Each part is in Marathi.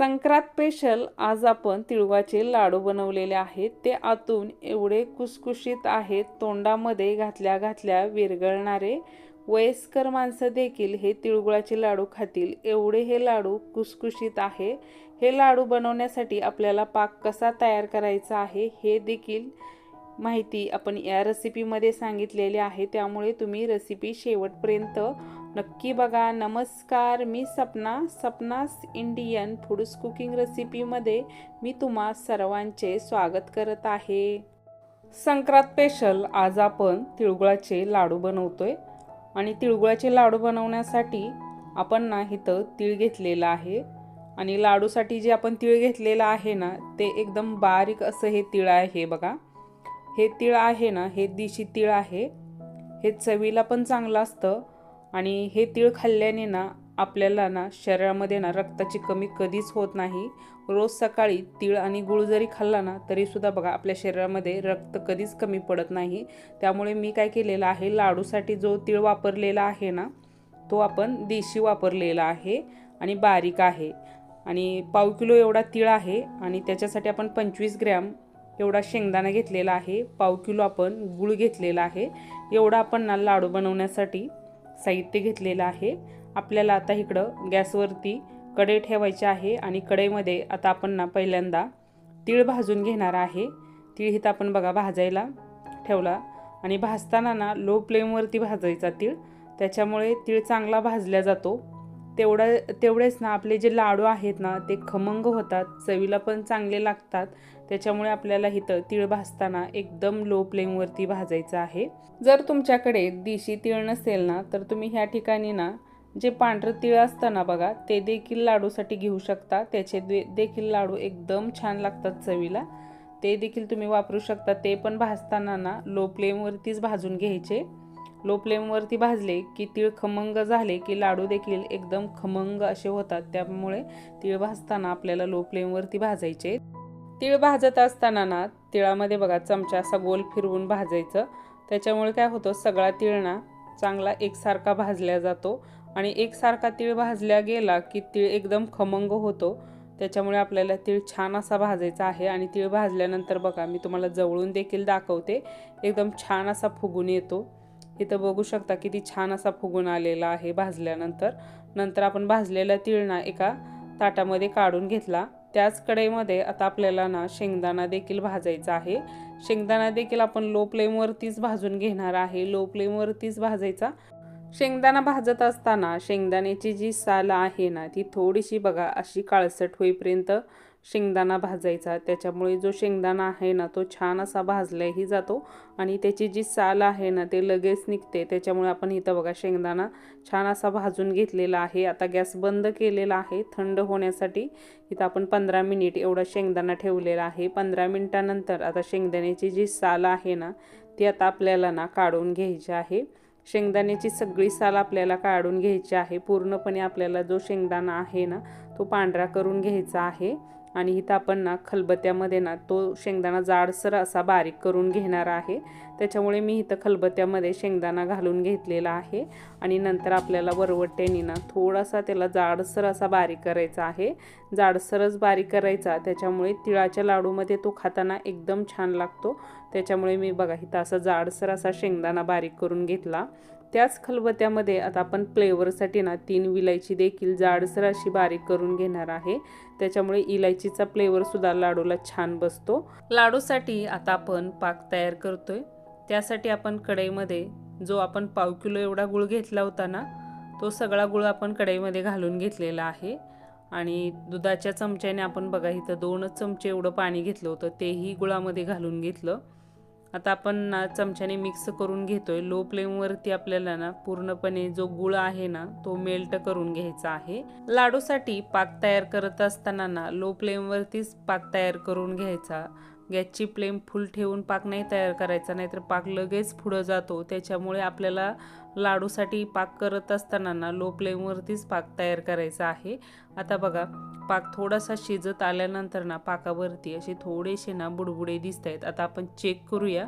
संक्रांत स्पेशल आज आपण तिळवाचे लाडू बनवलेले आहेत. ते आतून एवढे कुसकुशीत आहेत तोंडामध्ये घातल्या घातल्या विरघळणारे. वयस्कर माणसं देखील हे तिळगुळाचे लाडू खातील. एवढे हे लाडू कुसकुशीत आहे. हे लाडू बनवण्यासाठी आपल्याला पाक कसा तयार करायचा आहे हे देखील माहिती आपण या रेसिपीमध्ये सांगितलेली आहे. त्यामुळे तुम्ही रेसिपी शेवटपर्यंत नक्की बघा. नमस्कार मी सपना सपनास इंडियन फूड्स कुकिंग रेसिपीमध्ये मी तुम्हा सर्वांचे स्वागत करत आहे. संक्रांत स्पेशल आज आपण तिळगुळाचे लाडू बनवतोय. आणि तिळगुळाचे लाडू बनवण्यासाठी आपण ना इथं तीळ घेतलेलं आहे. आणि लाडूसाठी जे आपण तीळ घेतलेलं आहे ना ते एकदम बारीक असं हे तीळ आहे बघा. हे तीळ आहे ना हे देशी तीळ आहे. हे चवीला पण चांगलं असतं आणि हे तीळ खाल्ल्याने ना आपल्याला ना शरीरामध्ये ना रक्ताची कमी कधीच होत नाही. रोज सकाळी तीळ आणि गुळ जरी खाल्ला ना तरीसुद्धा बघा आपल्या शरीरामध्ये रक्त कधीच कमी पडत नाही. त्यामुळे मी काय केलेलं आहे लाडूसाठी जो तीळ वापरलेला आहे ना तो आपण देशी वापरलेला आहे आणि बारीक आहे. आणि पाव किलो एवढा तीळ आहे आणि त्याच्यासाठी आपण पंचवीस ग्रॅम एवढा शेंगदाणा घेतलेला आहे पाव किलो आपण गूळ घेतलेला आहे. एवढा आपण ना लाडू बनवण्यासाठी साहित्य घेतलेलं आहे. आपल्याला आता इकडं गॅसवरती कढई ठेवायची आहे आणि कढईमध्ये आता आपण ना पहिल्यांदा तीळ भाजून घेणार आहे. तीळ हिथं आपण बघा भाजायला ठेवला आणि भाजताना ना लो फ्लेमवरती भाजायचा तीळ. त्याच्यामुळे तीळ चांगला भाजला जातो. तेवढं तेवढेच ना आपले जे लाडू आहेत ना ते खमंग होतात चवीला पण चांगले लागतात. त्याच्यामुळे आपल्याला इथं तीळ भाजताना एकदम लो फ्लेमवरती भाजायचं आहे. जर तुमच्याकडे देशी तीळ नसेल ना तर तुम्ही ह्या ठिकाणी ना जे पांढरं तीळ असतं ना बघा ते देखील लाडूसाठी घेऊ शकता. त्याचे दे देखील लाडू एकदम छान लागतात चवीला. ते देखील तुम्ही वापरू शकता. ते पण भाजताना ना लो फ्लेमवरतीच भाजून घ्यायचे. लो फ्लेमवरती भाजले की तीळ खमंग झाले की लाडू देखील एकदम खमंग असे होतात. त्यामुळे तीळ भाजताना आपल्याला लो फ्लेमवरती भाजायचे. तीळ भाजत असताना ना तिळामध्ये बघा चमचा असा गोल फिरवून भाजायचं. त्याच्यामुळे काय होतं सगळा तीळ ना चांगला एकसारखा भाजल्या जातो आणि एकसारखा तीळ भाजल्या गेला की तीळ एकदम खमंग होतो. त्याच्यामुळे आपल्याला तीळ छान असा भाजायचा आहे आणि तीळ भाजल्यानंतर बघा मी तुम्हाला जवळून देखील दाखवते एकदम छान असा फुगून येतो. इथं बघू शकता किती छान असा फुगून आलेला आहे भाजल्यानंतर. नंतर आपण भाजलेला तिळणा एका ताटामध्ये काढून घेतला. त्याच कडेमध्ये आता आपल्याला ना शेंगदाणा देखील भाजायचा आहे. शेंगदाणा देखील आपण लो फ्लेमवरतीच भाजून घेणार आहे. लो फ्लेमवरतीच भाजायचा. शेंगदाणा भाजत असताना शेंगदाण्याची जी साल आहे ना ती थोडीशी बघा अशी काळसट होईपर्यंत शेंगदाणा भाजायचा. त्याच्यामुळे जो शेंगदाणा आहे ना तो छान असा भाजलाही जातो आणि त्याची जी साल आहे ना ते लगेच निघते. त्याच्यामुळे आपण इथं बघा शेंगदाणा छान असा भाजून घेतलेला आहे. आता गॅस बंद केलेला आहे थंड होण्यासाठी. इथं आपण पंधरा मिनिट एवढा शेंगदाणा ठेवलेला आहे. पंधरा मिनिटानंतर आता शेंगदाण्याची जी साल आहे ना ती आता आपल्याला ना काढून घ्यायची आहे. शेंगदाण्याची सगळी साल आपल्याला काढून घ्यायची आहे. पूर्णपणे आपल्याला जो शेंगदाणा आहे ना तो पांढरा करून घ्यायचा आहे. आणि इथं आपण ना खलबत्त्यामध्ये ना तो शेंगदाणा जाडसर असा बारीक करून घेणार आहे. त्याच्यामुळे मी इथं खलबत्त्यामध्ये शेंगदाणा घालून घेतलेला आहे. आणि नंतर आपल्याला वरवट्ट्यानी ना थोडासा त्याला जाडसर असा बारीक करायचा आहे. जाडसरच बारीक करायचा त्याच्यामुळे तिळाच्या लाडूमध्ये तो खाताना एकदम छान लागतो. त्याच्यामुळे मी बघा इथं असा जाडसर असा शेंगदाणा बारीक करून घेतला. त्याच खलबत्यामध्ये आता आपण फ्लेवरसाठी ना तीन विलायची देखील जाडसर अशी बारीक करून घेणार आहे. त्याच्यामुळे इलायचीचा फ्लेवरसुद्धा लाडूला छान बसतो. लाडूसाठी आता आपण पाक तयार करतोय. त्यासाठी आपण कढईमध्ये जो आपण पाव किलो एवढा गुळ घेतला होता ना तो सगळा गुळ आपण कढईमध्ये घालून घेतलेला आहे. आणि दुधाच्या चमच्याने आपण बघा इथं दोनच चमचे एवढं पाणी घेतलं होतं तेही गुळामध्ये घालून घेतलं. आता आपण ना चमच्याने मिक्स करून घेतोय. लो फ्लेमवरती आपल्याला ना पूर्णपणे जो गुळ आहे ना तो मेल्ट करून घ्यायचा आहे. लाडूसाठी पाक तयार करत असताना ना लो फ्लेमवरतीच पाक तयार करून घ्यायचा. गॅसची फ्लेम फुल ठेवून पाक नाही तयार करायचा नाहीतर पाक लगेच पुढं जातो. त्याच्यामुळे आपल्याला लाडूसाठी पाक करत असताना ना लो फ्लेमवरतीच पाक तयार करायचा आहे. आता बघा पाक थोडासा शिजत आल्यानंतर ना पाकावरती असे थोडेसे ना बुडबुडे दिसत आहेत आता आपण चेक करूया.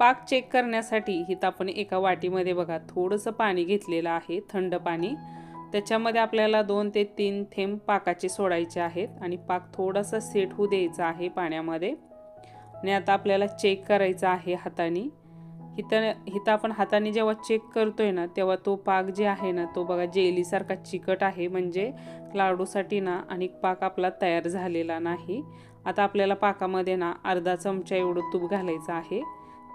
पाक चेक करण्यासाठी इथं आपण एका वाटीमध्ये बघा थोडंसं पाणी घेतलेलं आहे थंड पाणी. त्याच्यामध्ये आपल्याला दोन ते तीन थेंब पाकाचे सोडायचे आहेत आणि पाक थोडासा सेट होऊ द्यायचा आहे पाण्यामध्ये. आणि आता आपल्याला चेक करायचा आहे हाताने. हिथं इथं आपण हाताने जेव्हा चेक करतोय ना तेव्हा तो पाक जे आहे ना तो बघा जेलीसारखा चिकट आहे. म्हणजे लाडूसाठी ना आणि पाक आपला तयार झालेला नाही. आता आपल्याला पाकामध्ये ना अर्धा चमचा एवढं तूप घालायचं आहे.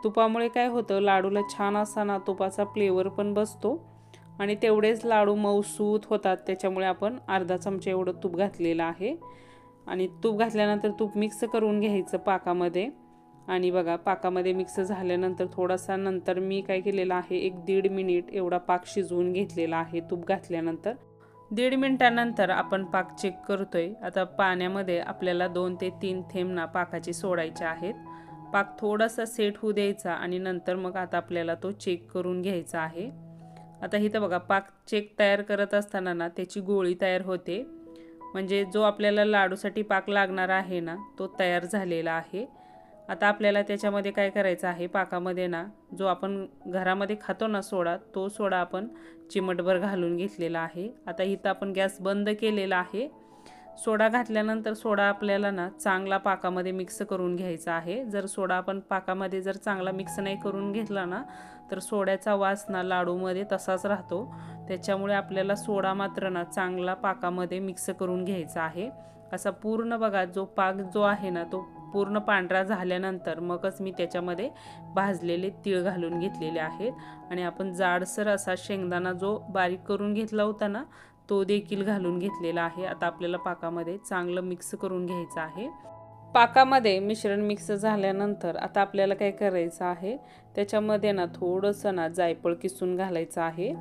तुपामुळे काय होतं लाडूला छान असा ना तुपाचा फ्लेवर पण बसतो. आणि तेवढेच लाडू मऊसूत होतात. त्याच्यामुळे आपण अर्धा चमचा एवढं तूप घातलेलं आहे. आणि तूप घातल्यानंतर तूप मिक्स करून घ्यायचं पाकामध्ये. आणि बघा पाकामध्ये मिक्स झाल्यानंतर थोडासा नंतर मी काय केलेलं आहे एक दीड मिनिट एवढा पाक शिजवून घेतलेला आहे तूप घातल्यानंतर. दीड मिनिटानंतर आपण पाक चेक करतोय. आता पाण्यामध्ये आपल्याला दोन ते तीन थेंबना पाकाचे सोडायचे आहेत. पाक थोडासा सेट होऊ द्यायचा आणि नंतर मग आता आपल्याला तो चेक करून घ्यायचा आहे. आता इथं बघा पाक चेक तयार करत असताना ना त्याची गोळी तयार होते. म्हणजे जो आपल्याला लाडूसाठी पाक लागणार आहे ना तो तयार झालेला आहे. आता आपल्याला त्याच्यामध्ये काय करायचं आहे पाकामध्ये ना जो आपण घरामध्ये खातो ना सोडा तो सोडा आपण चिमटभर घालून घेतलेला आहे. आता इथं आपण गॅस बंद केलेला आहे. सोडा घातल्यानंतर सोडा आपल्याला ना चांगला पाकामध्ये मिक्स करून घ्यायचा आहे. जर सोडा आपण पाकामध्ये जर चांगला मिक्स नाही करून घेतला ना तर सोड्याचा वास ना लाडूमध्ये तसाच राहतो. त्याच्यामुळे आपल्याला सोडा मात्र ना चांगला पाकामध्ये मिक्स करून घ्यायचा आहे. असा पूर्ण बघा जो पाक जो आहे ना तो पूर्ण पांढरा झाल्यानंतर मगच मी त्याच्यामध्ये भाजलेले तीळ घालून घेतलेले आहेत. आणि आपण जाडसर असा शेंगदाणा जो बारीक करून घेतला होता ना तो देखील घालून घेतलेला आहे. आता आपल्याला पाकामध्ये चांगलं मिक्स करून घ्यायचं आहे. पाकामध्ये मिश्रण मिक्स झाल्यानंतर आता आपल्याला काय करायचं आहे? त्याच्यामध्ये ना थोडंसं ना जायफळ किसून घालायचं आहे.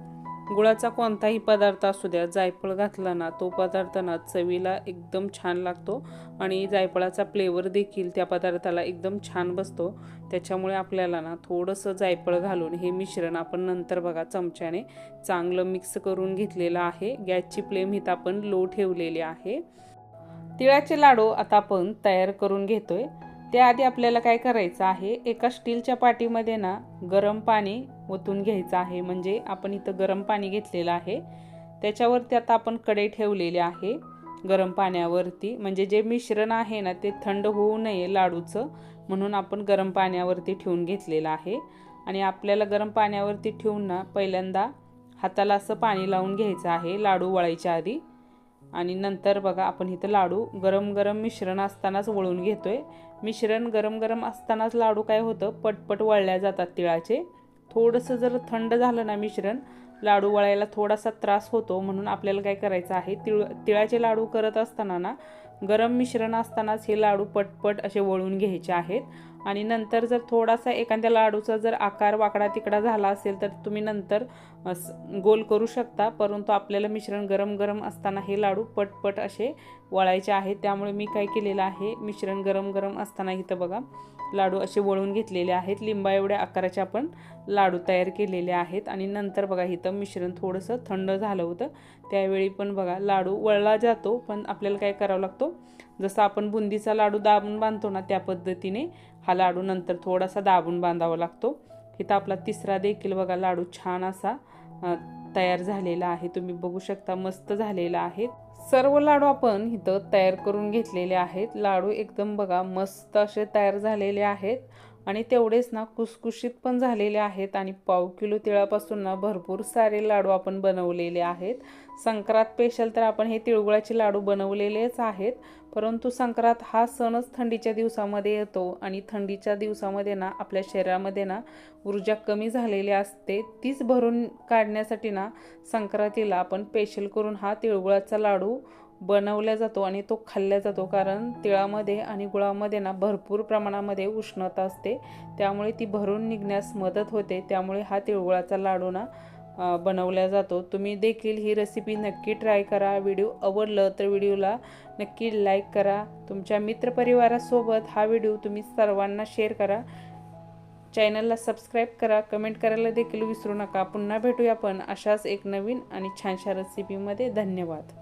गुळाचा कोणताही पदार्थ असू द्या जायफळ घातला ना तो पदार्थ ना चवीला एकदम छान लागतो आणि जायफळाचा फ्लेवर देखील त्या पदार्थाला एकदम छान बसतो. त्याच्यामुळे आपल्याला ना थोडंसं जायफळ घालून हे मिश्रण आपण नंतर बघा चमच्याने चांगलं मिक्स करून घेतलेलं आहे. गॅसची फ्लेम हित आपण लो ठेवलेली आहे. तिळाचे लाडू आता आपण तयार करून घेतोय. त्याआधी आपल्याला काय करायचं आहे एका स्टीलच्या पाटीमध्ये ना गरम पाणी ओतून घ्यायचं आहे. म्हणजे आपण इथं गरम पाणी घेतलेलं आहे. त्याच्यावरती आता आपण कढई ठेवलेली आहे गरम पाण्यावरती. म्हणजे जे मिश्रण आहे ना ते थंड होऊ नये लाडूचं. म्हणून आपण गरम पाण्यावरती ठेवून घेतलेलं आहे. आणि आपल्याला गरम पाण्यावरती ठेवून ना पहिल्यांदा हाताला असं पाणी लावून घ्यायचं आहे लाडू वळायच्या आधी. आणि नंतर बघा आपण इथं लाडू गरम गरम मिश्रण असतानाच वळून घेतोय. मिश्रण गरम गरम असतानाच लाडू काय होतं? पटपट वळल्या जातात तिळाचे. थोडंसं जर थंड झालं ना मिश्रण लाडू वळायला थोडासा त्रास होतो म्हणून आपल्याला काय करायचं आहे? तिळ तिळाचे लाडू करत असताना ना गरम मिश्रण असतानाच हे लाडू पटपट असे वळून घ्यायचे आहेत. आणि नंतर जर थोडासा एखाद्या लाडूचा जर आकार वाकडा तिकडा झाला असेल तर तुम्ही नंतर गोल करू शकता. परंतु आपल्याला मिश्रण गरम गरम असताना हे लाडू पटपट असे वळायचे आहेत. त्यामुळे मी काय केलेलं आहे मिश्रण गरम गरम असताना इथं बघा लाडू असे वळून घेतलेले आहेत. लिंबा एवढ्या आकाराचे आपण लाडू तयार केलेले आहेत. आणि नंतर बघा इथं मिश्रण थोडंसं थंड झालं होतं. त्यावेळी पण बघा लाडू वळला जातो पण आपल्याला काय करावं लागतो जसं आपण बुंदीचा लाडू दाबून बांधतो ना त्या पद्धतीने हा लाडू नंतर थोडासा दाबून बांधावा लागतो. इथं आपला तिसरा देखील बघा लाडू छान असा तयार झालेला आहे. तुम्ही बघू शकता मस्त झालेला आहे. सर्व लाडू आपण इथं तयार करून घेतलेले आहेत. लाडू एकदम बघा मस्त असे तयार झालेले आहेत. आणि तेवढेच ना कुसकुशीत पण झालेले आहेत आणि पाव किलो तिळापासून ना भरपूर सारे लाडू आपण बनवलेले आहेत. संक्रांत स्पेशल तर आपण हे तिळगुळाचे लाडू बनवलेलेच आहेत. परंतु संक्रांत हा सणच थंडीच्या दिवसामध्ये येतो आणि थंडीच्या दिवसामध्ये ना आपल्या शरीरामध्ये ना ऊर्जा कमी झालेली असते. तीच भरून काढण्यासाठी ना संक्रांतीला आपण स्पेशल करून हा तिळगुळाचा लाडू बनवला जातो आणि तो खाल्ला जातो. कारण तिळामध्ये आणि गुळामध्ये ना भरपूर प्रमाणामध्ये उष्णता असते. त्यामुळे ती भरून निघण्यास मदत होते. त्यामुळे हा तिळगुळाचा लाडू ना बनवला जातो. तुम्ही देखील ही रेसिपी नक्की ट्राय करा. व्हिडिओ आवडलं तर व्हिडिओला नक्की लाईक करा. तुमच्या मित्रपरिवारासोबत हा व्हिडिओ तुम्ही सर्वांना शेअर करा. चॅनलला सबस्क्राईब करा. कमेंट करायला देखील विसरू नका. पुन्हा भेटूया आपण अशाच एक नवीन आणि छानशा रेसिपीमध्ये धन्यवाद.